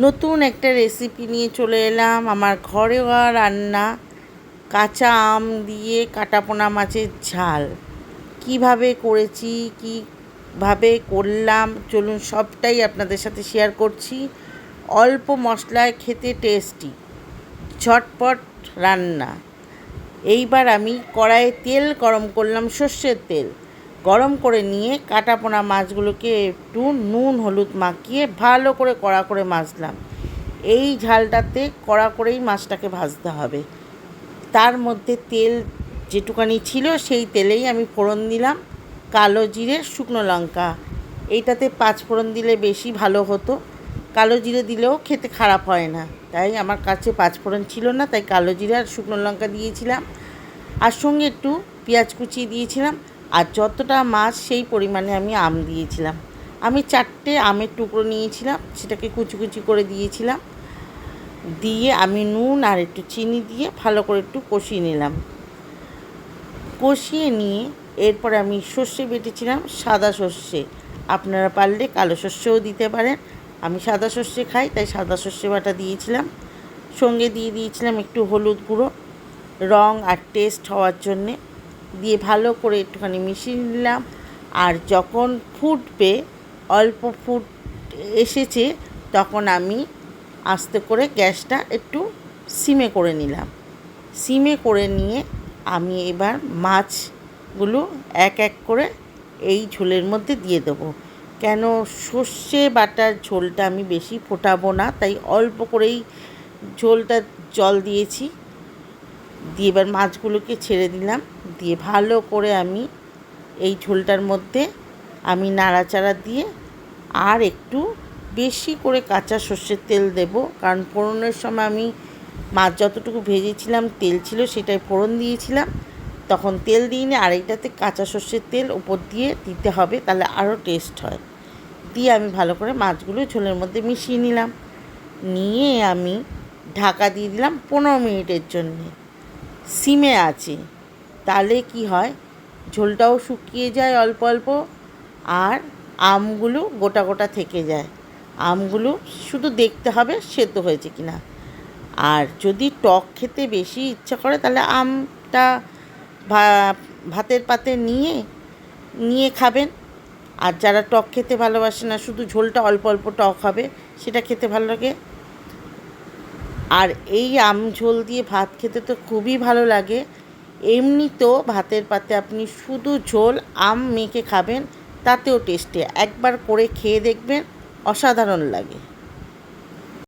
নতুন একটা রেসিপি নিয়ে চলে এলাম। আমার ঘরোয়া রান্না। কাঁচা আম দিয়ে কাটাপোনা মাছের ঝাল। কীভাবে করেছি, কীভাবে করলাম, চলুন সবটাই আপনাদের সাথে শেয়ার করছি। অল্প মশলায় খেতে টেস্টি ঝটপট রান্না। এইবার আমি কড়াইয়ে তেল গরম করলাম সর্ষের তেল। গরম করে নিয়ে কাটাপোনা মাছগুলোকে একটু নুন, হলুদ মাখিয়ে ভালো করে কড়া করে মাজলাম এই ঝালটাতে কড়া করেই মাছটাকে ভাজতে হবে। তার মধ্যে তেল যেটুকানি ছিল সেই তেলেই আমি ফোড়ন দিলাম, কালো জিরে, শুকনো লঙ্কা। এইটাতে পাঁচ ফোড়ন দিলে বেশি ভালো হতো। কালো জিরে দিলেও খেতে খারাপ হয় না। তাই আমার কাছে পাঁচ ফোড়ন ছিল না, তাই কালো জিরে আর শুকনো লঙ্কা দিয়েছিলাম। আর সঙ্গে একটু পেঁয়াজ কুচিয়ে দিয়েছিলাম। আর যতটা মাছ সেই পরিমাণে আমি আম দিয়েছিলাম। আমি চারটে আমের টুকরো নিয়েছিলাম, সেটাকে কুচি কুচি করে দিয়েছিলাম। দিয়ে আমি নুন আর একটু চিনি দিয়ে ভালো করে একটু কষিয়ে নিলাম। কষিয়ে নিয়ে এরপর আমি সর্ষে বেটেছিলাম, সাদা সর্ষে। আপনারা পারলে কালো সর্ষেও দিতে পারেন। আমি সাদা সর্ষে খাই, তাই সাদা সর্ষে বাটা দিয়েছিলাম। সঙ্গে দিয়ে দিয়েছিলাম একটু হলুদ গুঁড়ো। রং আর টেস্ট হওয়ার জন্যে দিয়ে ভালো করে একটুখানি মিশিয়ে নিলাম। আর যখন ফুটবে, অল্প ফুট এসেছে, তখন আমি আস্তে করে গ্যাসটা একটু সিমে করে নিলাম। সিমে করে নিয়ে আমি এবার মাছগুলো এক এক করে এই ঝোলের মধ্যে দিয়ে দেবো। কেন সর্ষে বাটার ঝোলটা আমি বেশি ফোটাবো না, তাই অল্প করেই ঝোলটা জল দিয়েছি। দিয়ে এবার মাছগুলোকে ছেড়ে দিলাম। দিয়ে ভালো করে আমি এই ঝোলটার মধ্যে আমি নাড়াচাড়া দিয়ে আর একটু বেশি করে কাঁচা সর্ষের তেল দেব। কারণ ফোড়নের সময় আমি মাছ যতটুকু ভেজেছিলাম, তেল ছিল সেটাই ফোড়ন দিয়েছিলাম। তখন তেল দিইনি আর এইটাতে কাঁচা সর্ষের তেল উপর দিয়ে দিতে হবে, তাহলে আরও টেস্ট হয়। দিয়ে আমি ভালো করে মাছগুলো ঝোলের মধ্যে মিশিয়ে নিলাম। নিয়ে আমি ঢাকা দিয়ে দিলাম পনেরো মিনিটের জন্যে। সিমে আছে। তাহলে কি হয়? ঝোলটাও শুকিয়ে যায় অল্প অল্প আর আমগুলো গোটা গোটা থেকে যায়। আমগুলো শুধু দেখতে হবে সেদ্ধ হয়েছে কি না আর যদি টক খেতে বেশি ইচ্ছা করে, তাহলে আমটা ভাতের পাতে নিয়ে নিয়ে খাবেন। আর যারা টক খেতে ভালোবাসে না, শুধু ঝোলটা অল্প অল্প টক হবে, সেটা খেতে ভালো লাগে। আর এই আম ঝোল দিয়ে ভাত খেতে তো খুবই ভালো লাগে। এমনিতেও ভাতের পাতে আপনি শুধু ঝোল, আম মেখে খাবেন, তাতেও টেস্টে একবার করে খেয়ে দেখবেন, অসাধারণ লাগে।